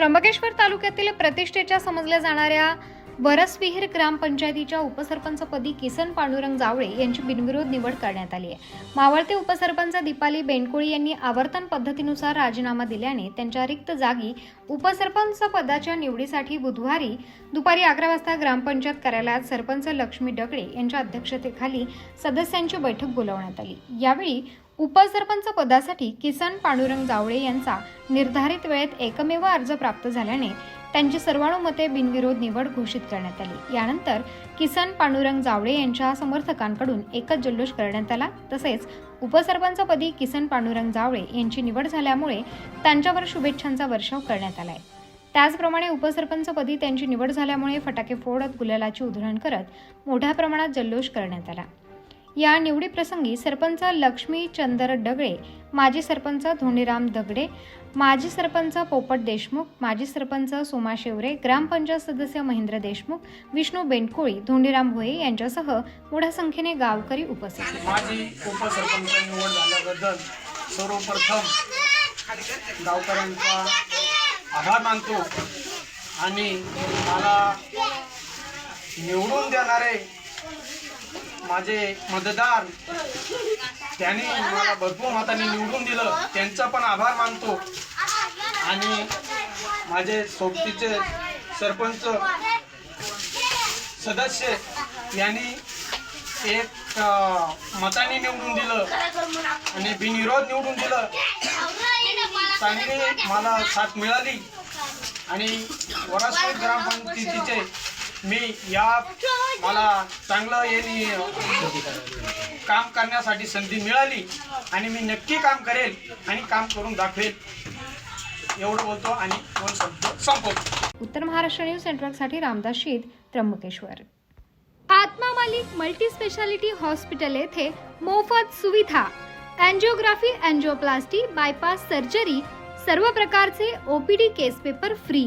त्र्यंबकेश्वर तालुक्यातील प्रतिष्ठेच्या समजल्या जाणाऱ्या बरसविहीर ग्रामपंचायतीच्या उपसरपंचपदी किसन पांडुरंग जावळे यांची बिनविरोध निवड करण्यात आली आहे. मावळते उपसरपंच दीपाली बेंडकोळी यांनी आवर्तन पद्धतीनुसार राजीनामा दिल्याने त्यांच्या रिक्त जागी उपसरपंच पदाच्या निवडीसाठी बुधवारी दुपारी अकरा वाजता ग्रामपंचायत कार्यालयात सरपंच लक्ष्मी डगडे यांच्या अध्यक्षतेखाली सदस्यांची बैठक बोलावण्यात आली. यावेळी उपसरपंच पदासाठी किसन पांडुरंग जावळे यांचा निर्धारित वेळेत एकमेव अर्ज प्राप्त झाल्याने त्यांची सर्वानुमते बिनविरोध निवड घोषित करण्यात आली. यानंतर किसन पांडुरंग जावळे यांच्या समर्थकांकडून एकच जल्लोष करण्यात आला. तसेच उपसरपंचपदी किसन पांडुरंग जावळे यांची निवड झाल्यामुळे त्यांच्यावर शुभेच्छांचा वर्षाव करण्यात आला आहे त्याचप्रमाणे उपसरपंचपदी त्यांची निवड झाल्यामुळे फटाके फोडत गुलालाची उधळण करत मोठ्या प्रमाणात जल्लोष करण्यात आला. या निवडीप्रसंगी सरपंच लक्ष्मीचंदर डगळे माजी सरपंच धोंडीराम दगडे माजी सरपंच पोपट देशमुख माजी सरपंच सोमा शेवरे ग्रामपंचायत सदस्य महेंद्र देशमुख विष्णू बेंडकोळी धोंडीराम भोये यांच्यासह मोठ्या संख्येने गावकरी उपस्थित होते. उपसरपंच निवड झाल्याबद्दल सर्वप्रथम गावकऱ्यांचा आभार मानतो आणि मला निवडून देणारे माझे मतदार त्यांनी मला भरपूर मताने निवडून दिलं. त्यांचा पण आभार मानतो. आणि माझे सोबतीचे सरपंच सदस्य यांनी एक मताने निवडून दिलं. आणि बिनविरोध निवडून दिलं. चांगली मला साथ मिळाली. आणि वरासपूर ग्रामपंचायतीचे मी या मला चांगलं यांनी काम करण्यासाठी संधी मिळाली आणि मी नक्की काम करेल आणि काम करून दाखवेल. एवढं बोलतो आणि दोन शब्द संपवतो. उत्तर महाराष्ट्र न्यूज नेटवर्कसाठी रामदास शीत त्र्यंबकेश्वर. आत्मा मालिक मल्टी स्पेशालिटी हॉस्पिटल येथे मोफत सुविधा अँजिओग्राफी अँजिओप्लास्टी बायपास सर्जरी सर्व प्रकारचे OPD case paper free.